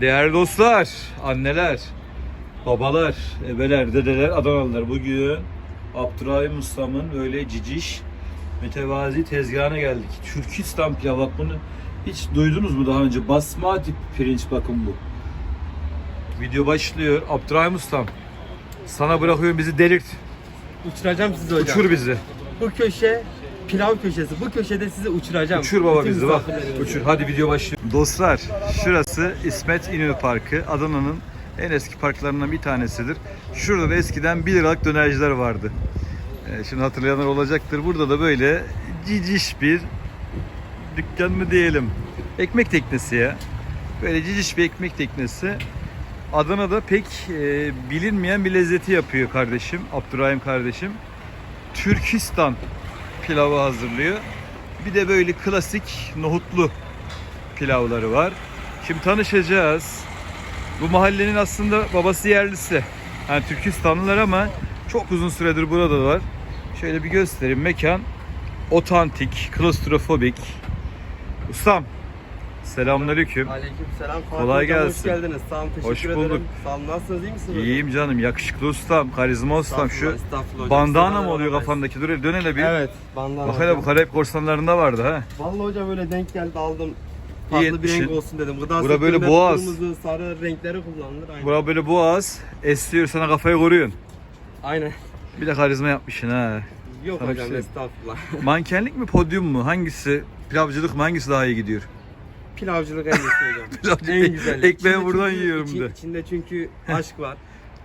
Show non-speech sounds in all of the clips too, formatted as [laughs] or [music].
Değerli dostlar, anneler, babalar, ebeler, dedeler, Adanalılar bugün Abdurrahim Ustam'ın böyle ciciş mütevazi tezgahına geldik. Türkistan pilavı bak bunu hiç duydunuz mu daha önce? Basmati pirinç bakın bu. Video başlıyor. Abdurrahim Ustam sana bırakıyorum bizi delirt. Uçuracağım sizi hocam. Uçur bizi. Bu köşe pilav köşesi. Bu köşede sizi uçuracağım. Uçur baba Bütün bizi bak. Uçur. Hadi video başlıyor. Dostlar şurası İsmet İnönü Parkı. Adana'nın en eski parklarından bir tanesidir. Şurada da eskiden 1 liralık dönerciler vardı. Ee, şimdi hatırlayanlar olacaktır. Burada da böyle ciciş bir dükkan mı diyelim. Ekmek teknesi ya. Böyle ciciş bir ekmek teknesi. Adana'da pek e, bilinmeyen bir lezzeti yapıyor kardeşim. Abdurrahim kardeşim. Türkistan pilavı hazırlıyor. Bir de böyle klasik nohutlu pilavları var. Şimdi tanışacağız. Bu mahallenin aslında babası yerlisi. Yani Türkistanlılar ama çok uzun süredir burada var. Şöyle bir göstereyim. Mekan otantik, klostrofobik. Ustam, selamünaleyküm. Aleykümselam. Fatih Kolay hocam, gelsin. Hoş geldiniz. Sağ olun. Teşekkür Hoş ederim. bulduk. Sağ olun. Nasılsınız? iyi misiniz? hocam? İyiyim canım, yakışıklı ustam, karizma ustam. Şu Estağfurullah, estağfurullah hocam. bandana mı oluyor beraber. kafandaki? Dur hele dön hele bir. Evet. Bandana. Bak hele bu. Karayip korsanlarında vardı ha. Vallahi hocam öyle denk geldi aldım. Farklı bir etmişsin. renk olsun dedim. Gıda Bura böyle sektöründe boğaz. Kırmızı, sarı renkleri kullanılır. Aynen. Bura böyle boğaz, esiyor sana kafayı koruyorsun. Aynen. Bir de karizma yapmışsın ha. Yok Sana bir hocam şey- estağfurullah. Mankenlik mi podyum mu? Hangisi? Pilavcılık mı? Hangisi daha iyi gidiyor? Pilavcılık en iyisi hocam. [laughs] En güzeli. ekmeği İçinde buradan çünkü- yiyorum içi- de. İçinde çünkü aşk var.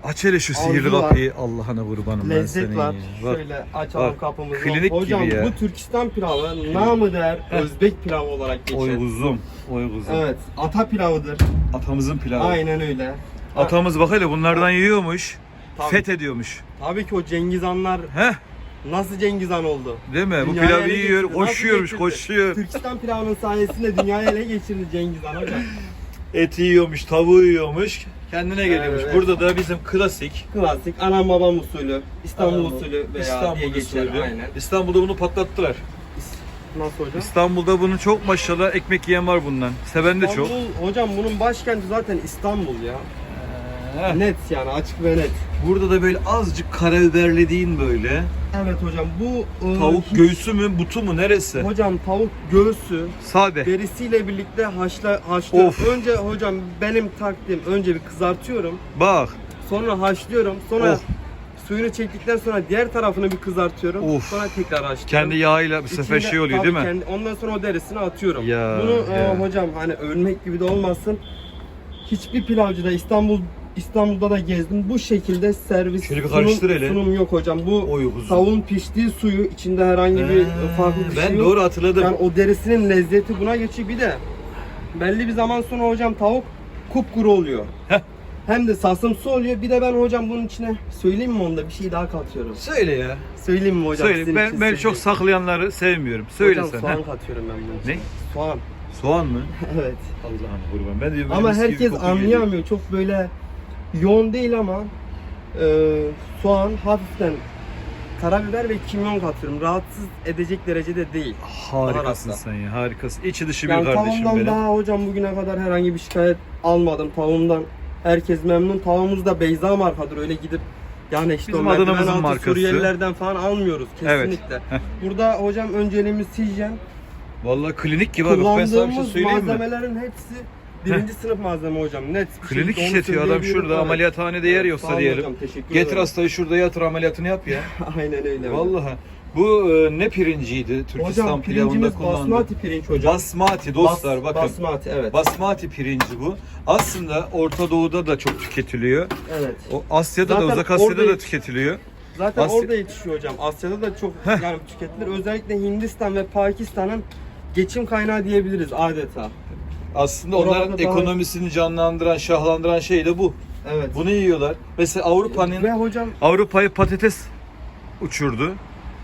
Aç hele şu sihirli Arzu var. kapıyı. Allah'ına kurbanım ben Lezzet senin var. ya. Bak, Şöyle açalım bak. kapımızı. Klinik Hocam gibi ya. bu Türkistan pilavı namı değer Özbek pilavı olarak geçer. Oy kuzum. Oy kuzum. Evet. Ata pilavıdır. Atamızın pilavı. Aynen öyle. Atamız bak hele bunlardan yiyormuş. Tabii. Fethediyormuş. Tabii ki o Cengiz Hanlar Heh, nasıl Cengiz Han oldu? değil mi? Bu Dünyayı pilavı ele yiyor, geçirdi. Nasıl koşuyormuş, geçirdi? koşuyor. Türkistan pilavının sayesinde dünyayı ele geçirdi Cengiz Han hocam. [laughs] Eti yiyormuş, tavuğu yiyormuş. Kendine geliyormuş. Evet. Burada da bizim klasik Klasik anam babam usulü, İstanbul Anam, usulü veya diye İstanbul geçer usulü. aynen. İstanbul'da bunu patlattılar. Nasıl hocam? İstanbul'da bunu çok maşallah ekmek yiyen var bundan. Seven de çok. İstanbul, hocam bunun başkenti zaten İstanbul ya. Heh. Net yani açık ve net. Burada da böyle azıcık karabiberlediğin böyle. Evet hocam bu e, Tavuk hiç- göğsü mü, butu mu, neresi? Hocam tavuk göğsü Sade. derisiyle birlikte haşla haşlıyorum. Of. Önce hocam benim taktiğim önce bir kızartıyorum. Bak. Sonra haşlıyorum. Sonra Of. suyunu çektikten sonra diğer tarafını bir kızartıyorum. Of. Sonra tekrar haşlıyorum. Kendi yağıyla bir sefer İçinde- şey oluyor tabii değil mi? kendi- ondan sonra o derisini atıyorum. Ya, Bunu e, ya. hocam hani ölmek gibi de olmasın. Hiçbir pilavcıda İstanbul İstanbul'da da gezdim. Bu şekilde servis Şöyle bir sunum, karıştır hele. sunum yok hocam. Bu Oy tavuğun piştiği suyu içinde herhangi bir Ee, farklı bir ben şey yok. doğru hatırladım. Yani o derisinin lezzeti buna geçiyor. Bir de belli bir zaman sonra hocam tavuk kupkuru oluyor. Heh. Hem de sasımsı oluyor. Bir de ben hocam bunun içine söyleyeyim mi onda bir şey daha katıyorum. Söyle ya. Söyleyeyim mi hocam? Söyle. Sizin Ben, için ben çok söyleyeyim. saklayanları sevmiyorum. Söyle hocam, sen. soğan heh. katıyorum ben bunun için. Ne? Soğan. Soğan mı? [laughs] evet. Allah'ım kurban. Ben diyorum Ama mis gibi herkes koku geliyor. anlayamıyor. Çok böyle yoğun değil ama e, soğan hafiften karabiber ve kimyon katıyorum. Rahatsız edecek derecede değil. Harikasın Baharatla. sen ya. Harikasın. İçi dışı Yani bir kardeşim tavuğumdan benim. daha hocam bugüne kadar herhangi bir şikayet almadım. Tavuğumdan herkes memnun. Tavuğumuz da Beyza markadır. Öyle gidip yani işte Bizim o merdiven Adana'mızın altı markası. Suriyelilerden falan almıyoruz Evet. kesinlikle. Heh. Burada hocam önceliğimiz hijyen. Vallahi klinik gibi abi. Ben sana bir şey Kullandığımız söyleyeyim mi? malzemelerin hepsi birinci sınıf malzeme hocam. Net. bir Klinik şekilde onu işletiyor adam söyleyebilirim. şurada Evet. ameliyathanede yer yoksa sağ olun diyelim. hocam, teşekkür Getir ederim. hastayı şurada yatır ameliyatını yap ya. [laughs] Aynen öyle. Vallahi. Bu e, ne pirinciydi Türkistan Hocam pilavında kullandığı? basmati pirinç hocam. Basmati dostlar Bas- bakın. Basmati evet. Basmati pirinci bu. Aslında Orta Doğu'da da çok tüketiliyor. evet. O Asya'da da Zaten Uzak Asya'da orada da tüketiliyor. Zaten Asya- orada yetişiyor hocam. Asya'da da çok yani tüketilir. Özellikle Hindistan ve Pakistan'ın geçim kaynağı diyebiliriz adeta. Aslında Oralarda onların daha- ekonomisini canlandıran, şahlandıran şey de bu. Evet. Bunu yiyorlar. Mesela Avrupa'nın Ve hocam Avrupa'yı patates uçurdu.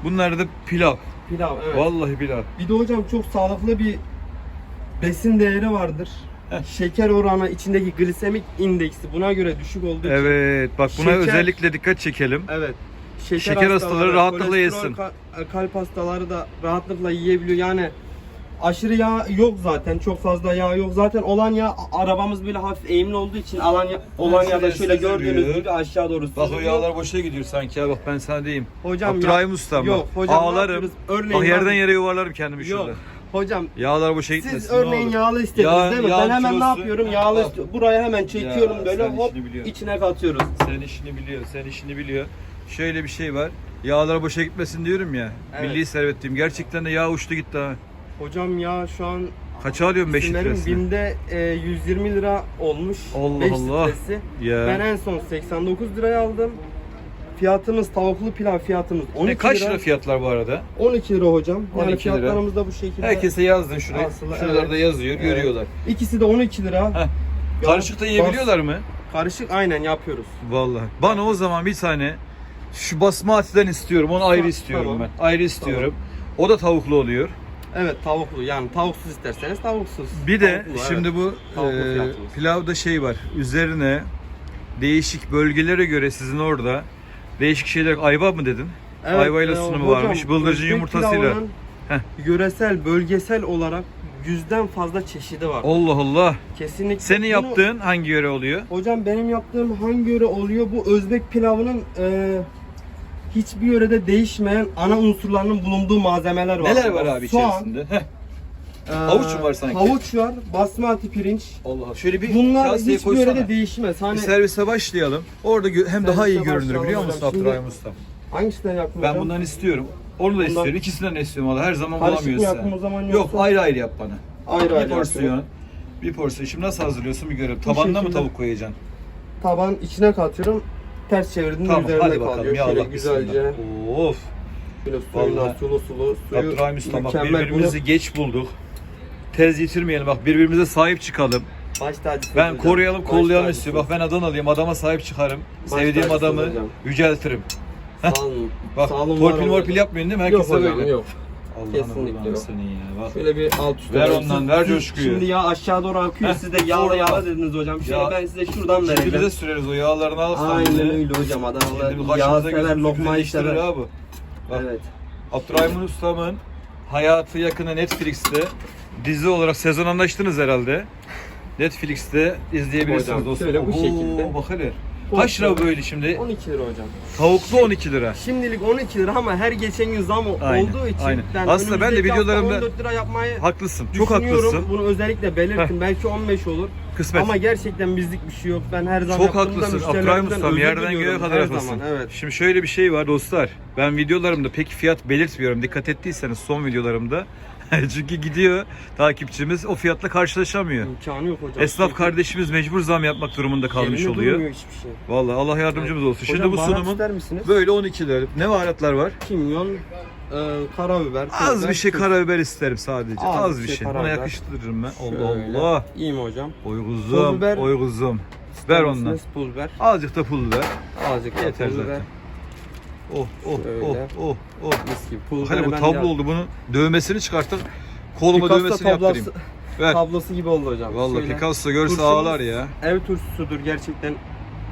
Bunlar da pilav. pilav evet. Vallahi pilav. Bir de hocam çok sağlıklı bir besin değeri vardır. Heh. Şeker oranı içindeki glisemik indeksi buna göre düşük olduğu için. Evet, bak buna Şeker- özellikle dikkat çekelim. Evet. Şeker, Şeker hastaları rahatlıkla kolesterol, yesin. ka- kalp hastaları da rahatlıkla yiyebiliyor. Yani Aşırı yağ yok zaten. Çok fazla yağ yok. Zaten olan yağ arabamız böyle hafif eğimli olduğu için alan ya, olan yağ da şöyle süzülüyor. gördüğünüz gibi aşağı doğru Bak o yağlar boşa gidiyor sanki ya bak ben sana diyeyim. Hocam Abdurrahim ya- Ustam Yok bak. hocam ne Ağlarım. yapıyoruz? Örneğin Bak yerden yere yuvarlarım kendimi Yok. şurada. Hocam Yağlar boşa gitmesin. siz ne örneğin olur. yağlı istediniz Yağ- değil mi? yağ Ben hemen kilosu- ne yapıyorum? Yağlı Al. istiyorum. Buraya hemen çekiyorum Ya, böyle sen hop işini biliyorsun. içine katıyoruz. Sen işini biliyor, sen işini biliyor. Şöyle bir şey var. Yağlar boşa gitmesin diyorum ya. Evet. Milli servet diyeyim. Gerçekten de yağ uçtu gitti ha. Hocam ya şu an Kaça alıyorsun 5 isimlerim litresini? BİM'de e, 120 lira olmuş. Allah 5 Allah. litresi. Ya. Ben en son 89 liraya aldım. Fiyatımız tavuklu pilav fiyatımız 12 ne kaç lira. fiyatlar bu arada? 12 lira hocam. Yani 12 lira. fiyatlarımız da bu şekilde. Herkese yazdın şuraya. Aslında Şuralarda evet. yazıyor, Evet. görüyorlar. İkisi de 12 lira. Heh. Karışık da yiyebiliyorlar mı? Karışık aynen yapıyoruz. Vallahi. Bana o zaman bir tane şu basmati'den istiyorum. Onu ayrı Tamam. istiyorum ben. Ayrı istiyorum. O da tavuklu oluyor. Evet tavuklu yani tavuksuz isterseniz tavuksuz. Bir de Tavuklu, şimdi evet. bu Tavuklu e, fiyatımız. pilavda şey var. Üzerine değişik bölgelere göre sizin orada değişik şeyler ayva mı dedin? Evet, Ayvayla e, sunumu hocam, varmış. Bıldırcın yumurtasıyla. Heh. Yöresel, bölgesel olarak yüzden fazla çeşidi var. Allah Allah. Kesinlikle. Senin yaptığın hangi yöre oluyor? Hocam benim yaptığım hangi yöre oluyor? Bu Özbek pilavının e, hiçbir yörede değişmeyen ana unsurlarının bulunduğu malzemeler var. Neler var abi Soğan, içerisinde? Heh. e, Havuç mu var sanki? Havuç var, basmati pirinç. Allah Allah. Şöyle bir Bunlar kaseye hiçbir koysana. yörede değişmez. Hani Bir servise başlayalım. Orada hem daha Servise iyi görünür biliyor musun Abdurrahim Usta? hangisinden yaptım Ben bundan istiyorum. Onu da Bundan- istiyorum. İkisinden de istiyorum valla. Her zaman Karışık mı bulamıyorsun sen. o zaman Yok yoksa? ayrı ayrı yap bana. Ayrı bir ayrı porsiyon. yapıyorum. Bir porsiyon. Şimdi nasıl hazırlıyorsun bir görelim. Tabanına mı tavuk koyacaksın? Taban içine katıyorum. Ters çevirdiğinde Tamam üzerinde hadi bakalım kalıyor. ya Şöyle Allah güzelce. bismillah. Of. Suyla Vallahi. sulu sulu. Suyu Abdurrahim Usta bak birbirimizi geç bulduk. Tez yitirmeyelim bak birbirimize sahip çıkalım. Bunu baş tacısınız Ben hocam. koruyalım Baş kollayalım tacısınız. istiyorum. Bak ben Adanalıyım adama sahip çıkarım. Baş Sevdiğim tacısınız adamı hocam. yüceltirim. Sağ olun. Bak Sağ olun, var torpil olun. morpil yapmayın değil mi? Yok Herkese hocam böyle. yok. Allah'ını Kesinlikle yok. senin ya. Bak. Şöyle bir alt üst. Ver ondan, ver coşkuyu. Şimdi yağ aşağı doğru akıyor. Siz de yağlı doğru. yağlı dediniz hocam. Şöyle Ya- ben size şuradan Şimdi bize vereceğim. süreriz o yağlarını alıp Aynen öyle hocam. Şimdi Adamlar bu yağ sever, gözümüzü lokmayı değiştirir sever. abi. Bak. Evet. Abdurrahim Ustam'ın hayatı yakını Netflix'te dizi olarak sezon anlaştınız herhalde. Netflix'te izleyebilirsiniz Hocam, dostum. şöyle bu şekilde. Bak hele. Kaç lira böyle şimdi? 12 lira hocam. Tavuklu 12 lira. Şimdilik 12 lira ama her geçen gün zam Aynen, olduğu için aynen. Aslında ben de önümüzdeki hafta videolarımda- 14 lira yapmayı Haklısın. Çok düşünüyorum. haklısın. Bunu özellikle belirttim. Belki 15 olur. Kısmet. Ama gerçekten bizlik bir şey yok. Ben her zaman Çok yaptığımda haklısın. müşterilerimden Abdurrahim Ustam özür yerden göğe diliyorum. kadar Her haklısın. zaman, evet. Şimdi şöyle bir şey var dostlar. Ben videolarımda pek fiyat belirtmiyorum. Dikkat ettiyseniz son videolarımda. [laughs] Çünkü gidiyor takipçimiz o fiyatla karşılaşamıyor. İmkanı yok hocam. Esnaf kardeşimiz mecbur zam yapmak durumunda kalmış yerinde oluyor. durmuyor hiçbir şey. Vallahi Allah yardımcımız olsun. Şimdi Hocam, bu baharat sunumun ister misiniz? böyle 12 lira. Ne baharatlar var? Kimyon, e, karabiber, Az bir şey tuz. karabiber isterim sadece. Az, bir şey. şey Buna karabiber. yakıştırırım ben. Şöyle. Allah Allah. İyi mi hocam? Oy Pul kuzum, biber. oy kuzum. İster Ver ondan. misiniz? Pul biber. Azıcık da pul ver. Azıcık da Yeter pul biber. zaten. Oh oh Şöyle. oh oh oh. Mis gibi. Pul biberi bu tablo ya- oldu. Bunun dövmesini çıkartıp koluma Picasso dövmesini yaptırayım. tablosu, Ver. tablosu gibi oldu hocam. Vallahi Şöyle. Picasso görse Turşumuz- ağlar ya. Ev turşusudur gerçekten.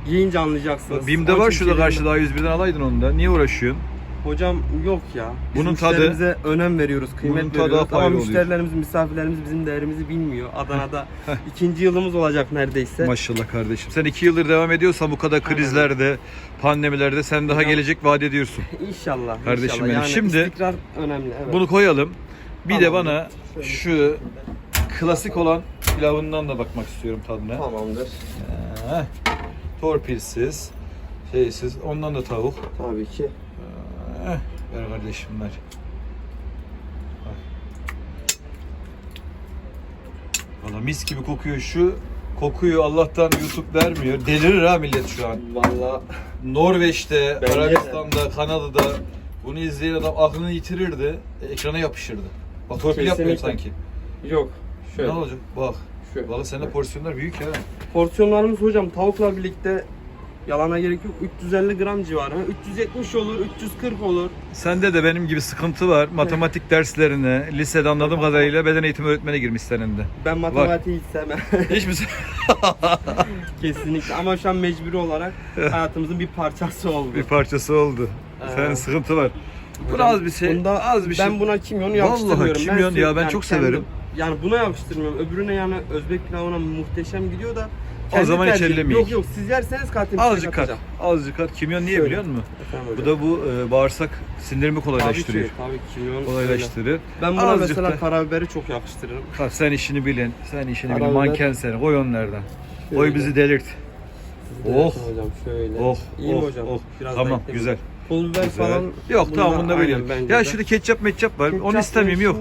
Yiyince anlayacaksınız. Bim'de Onun var için şurada şeylerim- karşıda A101'den alaydın onu da. Niye uğraşıyorsun? Hocam yok ya. Biz Bunun tadı- müşterimize önem veriyoruz, kıymet Bunun tadı veriyoruz. apayrı Ama oluyor. müşterilerimiz, misafirlerimiz bizim değerimizi bilmiyor. Adana'da [laughs] ikinci yılımız olacak neredeyse. Maşallah kardeşim. Sen iki yıldır devam ediyorsan bu kadar krizlerde, pandemilerde sen daha Hocam- gelecek vaat ediyorsun. [laughs] İnşallah. Kardeşim inşallah. benim. Yani Şimdi istikrar önemli. Evet. Bunu koyalım. Bir de Tamamdır. bana Şöyle. şu klasik olan pilavından da bakmak istiyorum tadına. Tamamdır. Heh. Torpilsiz, şeysiz. Ondan da tavuk. Tabii ki. Heh. Ver kardeşimler. Valla mis gibi kokuyor şu. Kokuyu Allah'tan YouTube vermiyor. Delirir ha millet şu an. Vallahi Norveç'te, Bence de. Arabistan'da, Kanada'da bunu izleyen adam aklını yitirirdi. Ekrana yapışırdı. Bak torpil yapmıyor Kesinlikle. sanki. yok. Şöyle. Ne olacak? Bak. Şöyle. Valla sende porsiyonlar büyük ya. Porsiyonlarımız hocam tavukla birlikte yalana gerek yok. 350 gram civarı. 370 olur, 340 olur. Sende de benim gibi sıkıntı var. Matematik derslerine, lisede anladığım kadarıyla beden eğitimi öğretmeni girmiş senin de. Ben matematiği hiç sevmem. [laughs] Hiç mi? [laughs] Kesinlikle ama şu an mecburi olarak hayatımızın bir parçası oldu. bir parçası oldu. Ee. Senin sıkıntı var. Bu az bir şey. Bunda az bir şey. ben buna kimyonu Vallahi yakıştırmıyorum. kimyon ya, ben çok severim. Yani buna yakıştırmıyorum. Öbürüne yani Özbek pilavına muhteşem gidiyor da. O kendi zaman hiç tercihim. ellemeyik. Yok yok siz yerseniz katayım. size Azıcık kat. katacağım. Azıcık kat. Kimyon niye Şöyle. biliyor musun? Efendim Bu hocam. da bu e, bağırsak sindirimi kolaylaştırıyor. Tabii ki, tabii ki kimyon. öyle. Kolaylaştırır. Ben buna Azıcık mesela da- karabiberi çok yakıştırırım. Ha, sen işini bilin. Sen işini bilin. Karabiber. Manken seni. Koy onlardan. Koy Şöyle. bizi delirt. Siz de Oh. yapın hocam şöyle. Oh, İyi mi oh, hocam? oh. Biraz Tamam, daha ekleyelim. güzel. Pul biber falan. Yok tamam bunu da aynen bence Ya de. şurada ketçap metçap var. Ketçap Onu istemeyeyim yok.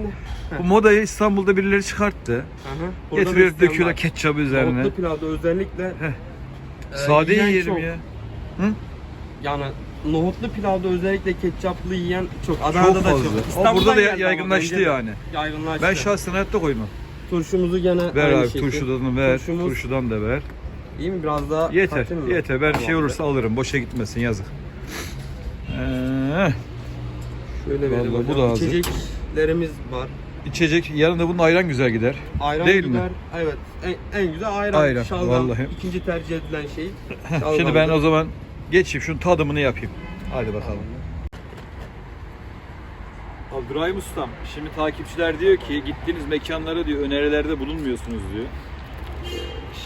Bu modayı İstanbul'da birileri çıkarttı. Hı hı. Burada da Getiriyor isteyen döküyorlar var. ketçabı üzerine. Nohutlu pilavda özellikle e, Sade yiyen yiyelim çok. ya. Yani nohutlu pilavda özellikle ketçaplı yiyen çok. Çok Adana'da da fazla. çok. İstanbul'dan burada da geldi ama yaygınlaştı bence de. yani. Yaygınlaştı. Ben şahsen hayatta koymam. Turşumuzu gene Ver aynı abi şekil. turşudan ver. Turşumuz- Turşudan da ver. İyi mi? Biraz daha Yeter. mı? Yeter. Ben şey Tamamdır. olursa alırım. Boşa gitmesin yazık. Ee, Şöyle verelim Vallahi bu hocam. da hazır. İçeceklerimiz var. içecek yanında bunun ayran güzel gider. Ayran Değil mi? Evet. En, en güzel ayran. Ayran, Şalgam. vallahi. ikinci tercih edilen şey. [laughs] Şimdi ben o zaman geçeyim şunun tadımını yapayım. Hadi bakalım. Abdurrahim Ustam, şimdi takipçiler diyor ki gittiğiniz mekanlara diyor önerilerde bulunmuyorsunuz diyor.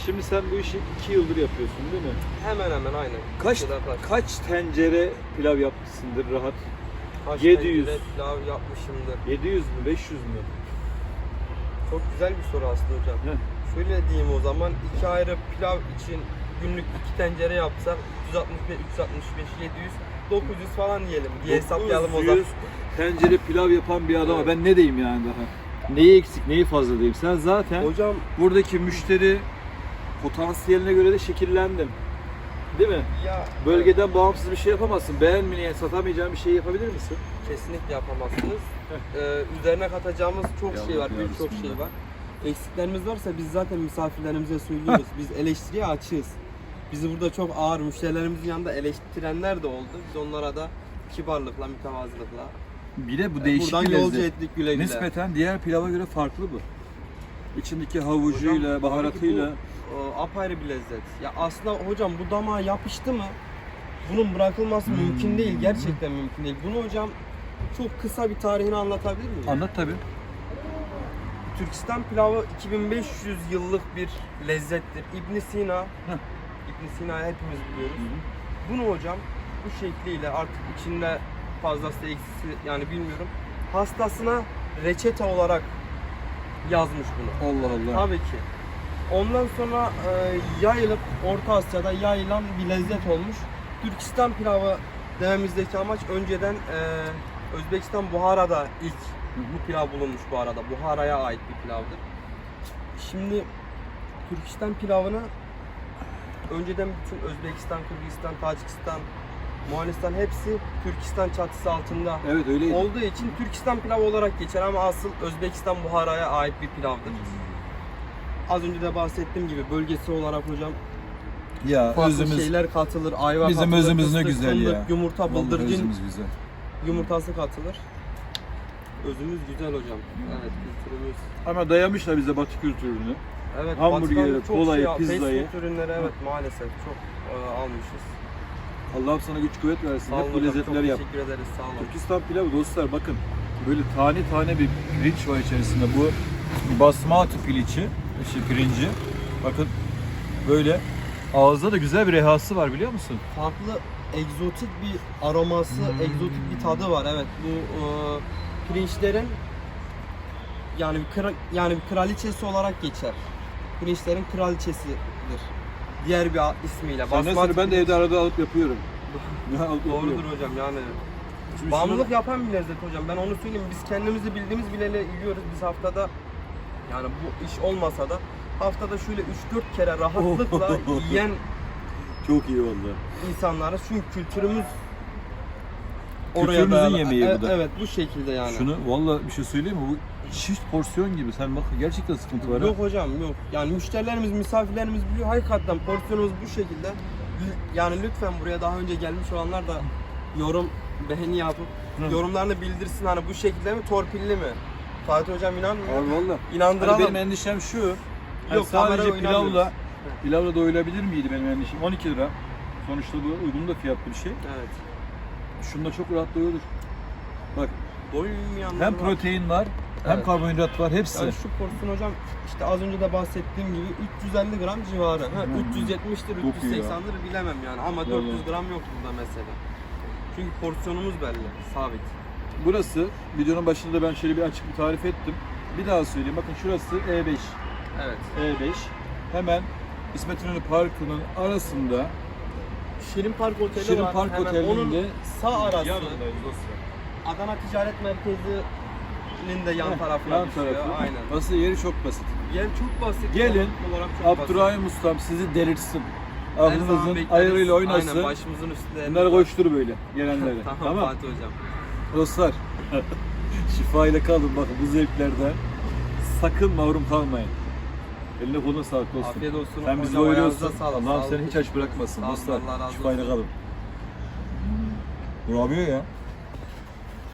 Şimdi sen bu işi iki yıldır yapıyorsun değil mi? Hemen hemen aynen. Kaç kadar kaç. tencere pilav yapmışsındır rahat? Kaç 700. tencere pilav yapmışımdır. 700 mü 500 mü? Çok güzel bir soru aslında hocam. Heh. Şöyle diyeyim o zaman iki ayrı pilav için günlük iki tencere yapsak 365, 365, 700, 900 falan diyelim diye hesaplayalım o zaman. 900 tencere pilav yapan bir adama ben ne diyeyim yani daha? Neyi eksik, neyi fazla diyeyim? Sen zaten Hocam buradaki müşteri potansiyeline göre de şekillendin. Değil mi? ya Bölgeden bağımsız bir şey yapamazsın. Beğenmeyen, satamayacağın bir şey yapabilir misin? kesinlikle yapamazsınız. Ee, üzerine katacağımız çok Ya şey var, birçok şey var. Eksiklerimiz varsa biz zaten misafirlerimize söylüyoruz. biz eleştiriye açığız. Bizi burada çok ağır müşterilerimizin yanında eleştirenler de oldu. Biz onlara da kibarlıkla, mütevazılıkla Bir de bu e, değişik buradan bir yolcu lezzet. ettik güle güle. Nispeten diğer pilava göre farklı bu. İçindeki havucuyla, Hocam, baharatıyla. Bu, e, apayrı bir lezzet. Ya aslında hocam bu damağa yapıştı mı bunun bırakılması Hmm. mümkün değil. Gerçekten mümkün değil. Bunu hocam çok kısa bir tarihini anlatabilir miyim? Anlat tabi. Türkistan pilavı 2500 yıllık bir lezzettir. İbn Sina. İbn Sina'yı hepimiz biliyoruz. Bunu hocam bu şekliyle artık içinde fazlası eksisi yani bilmiyorum. Hastasına reçete olarak yazmış bunu. Allah Allah. Tabii ki. Ondan sonra e, yayılıp Orta Asya'da yayılan bir lezzet olmuş. Türkistan pilavı dememizdeki amaç önceden e, Özbekistan Buhara'da ilk bu pilav bulunmuş bu arada. Buhara'ya ait bir pilavdır. Şimdi Türkistan pilavını önceden bütün Özbekistan, Kırgızistan, Tacikistan, Moğolistan hepsi Türkistan çatısı altında Evet öyleydi. olduğu için Türkistan pilavı olarak geçer ama asıl Özbekistan Buhara'ya ait bir pilavdır. Az önce de bahsettiğim gibi bölgesi olarak hocam Ya farklı özümüz, şeyler katılır. Ayva bizim katılır, özümüz ne fıstık, güzel fındık, ya. Yumurta, Vallahi bıldırcın özümüz güzel. yumurtası katılır. Özümüz güzel hocam. Evet kültürümüz. Ama dayamışlar bize batı kültürünü. Evet Hamburgeri, Batı'dan çok kolayı, şey, pizzayı. Fast food ürünleri evet maalesef çok e, almışız. Allah'ım sana güç kuvvet versin. Sağ Hep bu hocam, lezzetleri çok yap. teşekkür ederiz sağ olun. Türkistan pilavı dostlar bakın. Böyle tane tane bir pirinç var içerisinde. Bu basmati piliçi, işte pirinci. Bakın böyle ağızda da güzel bir rehası var biliyor musun? Farklı egzotik bir aroması, Hmm. egzotik bir tadı var. Evet bu e, pirinçlerin yani bir kra- yani bir kraliçesi olarak geçer. Pirinçlerin kraliçesidir. Diğer bir ismiyle. Sen Basmati mesela ben de evde arada alıp yapıyorum. [laughs] Ya, alıp Doğrudur yapıyorum. hocam yani. Şimdi Bağımlılık yapan bir lezzet hocam. Ben onu söyleyeyim. Biz kendimizi bildiğimiz bileli yiyoruz. Biz haftada yani bu iş olmasa da haftada şöyle 3-4 kere rahatlıkla [laughs] yiyen Çok iyi oldu. insanlarız. Çünkü kültürümüz Kültürümüzün dayalı. yemeği E- bu da. Evet bu şekilde yani. Şunu valla bir şey söyleyeyim mi? Bu çift porsiyon gibi. Sen bak gerçekten sıkıntı var ha. Yok hocam yok. Yani müşterilerimiz, misafirlerimiz biliyor. Hakikaten porsiyonumuz bu şekilde. L- Yani lütfen buraya daha önce gelmiş olanlar da yorum, beğeni yapıp Hı. yorumlarını bildirsin. Hani bu şekilde mi, torpilli mi? Fatih hocam inanmıyor. Abi valla. İnandıralım. Hani benim endişem şu. Yok Yok, sadece kameraya pilavla pilavla doyulabilir miydi benim endişem? 12 lira. Sonuçta bu uygun da fiyatlı bir şey. Evet. Şunda çok rahat doyulur. Bak Doymayanlar hem protein var hem Evet. karbonhidrat var hepsi. Yani şu porsiyon hocam işte az önce de bahsettiğim gibi 350 gram civarı. Ha, Hmm. 370'tir, Çok iyi ya. 380'dir bilemem yani ama Vallahi. 400 gram yok burada mesela. Çünkü porsiyonumuz belli, sabit. Burası videonun başında da ben şöyle bir açık bir tarif ettim. Bir daha söyleyeyim. Bakın şurası E5. Evet. E5. Hemen İsmet İnönü Parkı'nın arasında Şirin Park Oteli Şirin var. Park Hemen Oteli'nde onun sağ arası. yanındayız dostlar. Adana Ticaret Merkezi'nin de yan Heh, tarafına yan düşüyor. tarafı. Aynen. Burası yeri çok basit. Yer çok basit. Gelin, olarak çok basit. Abdurrahim Ustam sizi delirtsin. Her zaman Aklınızın bekleriz. ayarıyla oynasın. Aynen başımızın üstünde. Bunları koştur böyle [laughs] gelenleri. tamam, tamam. Fatih hocam. Dostlar [laughs] şifa ile kalın bakın bu zevklerden sakın mahrum kalmayın. Eline koluna sağlık dostum. Afiyet olsun. Sen bizi doyuruyorsun. Allah'ım seni hiç aç bırakmasın dostlar. Şifayla olsun. kalın. Bravo ya.